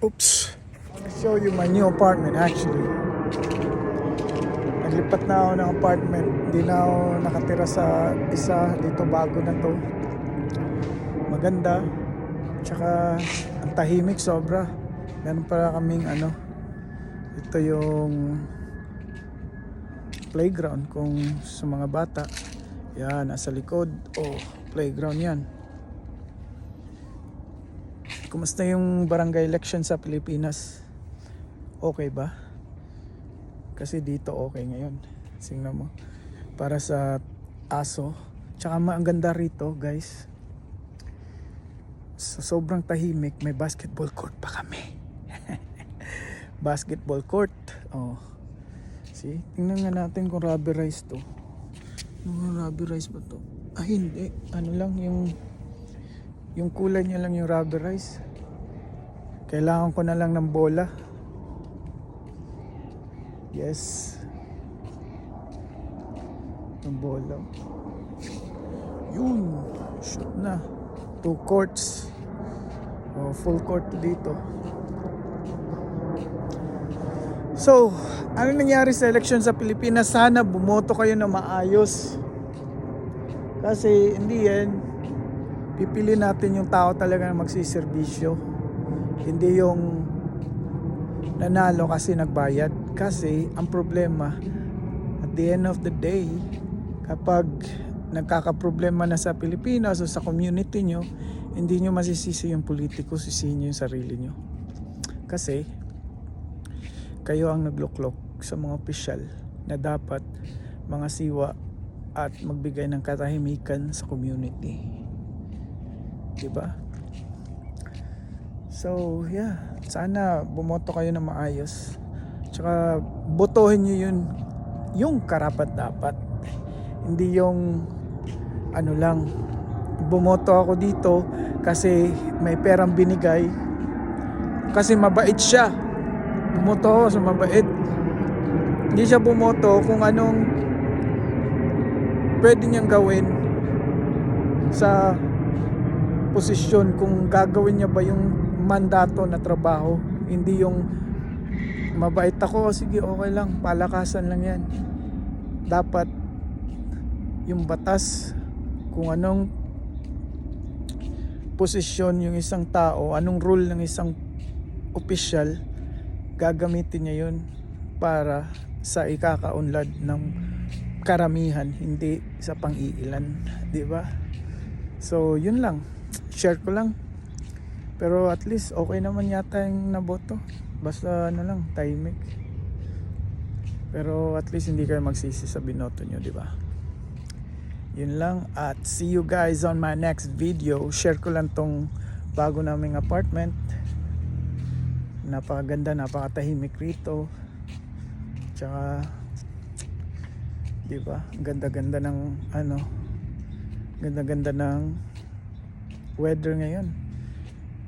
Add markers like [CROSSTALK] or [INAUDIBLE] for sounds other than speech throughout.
Oops. I'll show you my new apartment actually. Naglipat na ako ng apartment. Hindi na ako nakatira sa isa. Dito bago na to. Maganda. Tsaka ang tahimik sobra. Meron para kaming ano. Ito yung playground kung sa mga bata. Yan, nasa likod. Oh, playground yan. Kumusta yung barangay election sa Pilipinas? Okay ba? Kasi dito okay ngayon. Singnan mo. Para sa aso. Tsaka ang ganda rito, guys. Sa sobrang tahimik, may basketball court pa kami. [LAUGHS] basketball court. Oh. See? Tingnan nga natin kung rubberized to. Ano rubberized ba to? Ah, hindi. Ano lang yung yung kulay niya lang yung rubberized. Kailangan ko na lang ng bola. Yes. Ng bola. Yun. Shoot na. Two courts. Oh, full court dito. So, ano nangyari sa election sa Pilipinas? Sana bumoto kayo na maayos. Kasi hindi yan, pipili natin yung tao talaga na magsiservisyo. Hindi yung nanalo kasi nagbayad. Kasi ang problema, at the end of the day, kapag nagkakaproblema na sa Pilipinas o sa community nyo, hindi nyo masisisi yung politiko, sisihin nyo yung sarili nyo. Kasi, kayo ang nagluklok sa mga opisyal na dapat mga siwa at magbigay ng katahimikan sa community. 'Di ba? So, yeah. Sana bumoto kayo na maayos. Tsaka botohin niyo yun yung karapat dapat. Hindi yung ano lang bumoto ako dito kasi may perang binigay kasi mabait siya. Bumoto ako sa mabait. Hindi siya bumoto kung anong pwede niyang gawin sa posisyon kung gagawin niya ba yung mandato na trabaho. Hindi yung mabait ako sige okay lang palakasan lang yan. Dapat yung batas kung anong posisyon yung isang tao anong role ng isang opisyal gagamitin niya yun para sa ikakaunlad ng karamihan hindi sa pang-iilan di ba? So yun lang share ko lang. Pero at least okay naman yata yung naboto basta ano lang timing. Pero at least hindi kayo magsisi sa binoto nyo di ba? Yun lang. At see you guys on my next video. Share ko lang tong bago naming apartment. Napakaganda napakatahimik rito. Tsaka di ba? Ganda-ganda ng ano ganda-ganda ng weather ngayon.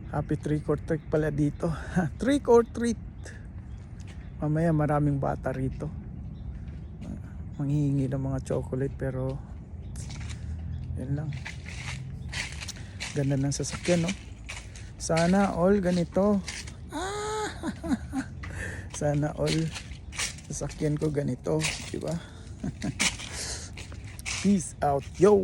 Happy trick or treat pala dito. Trick or treat mamaya maraming bata rito. Manghihingi ng mga chocolate pero yun lang. Ganda ng sasakyan no? Sana all ganito. Ah, [LAUGHS] sana all sasakyan ko ganito di ba? [LAUGHS] Peace out. Yo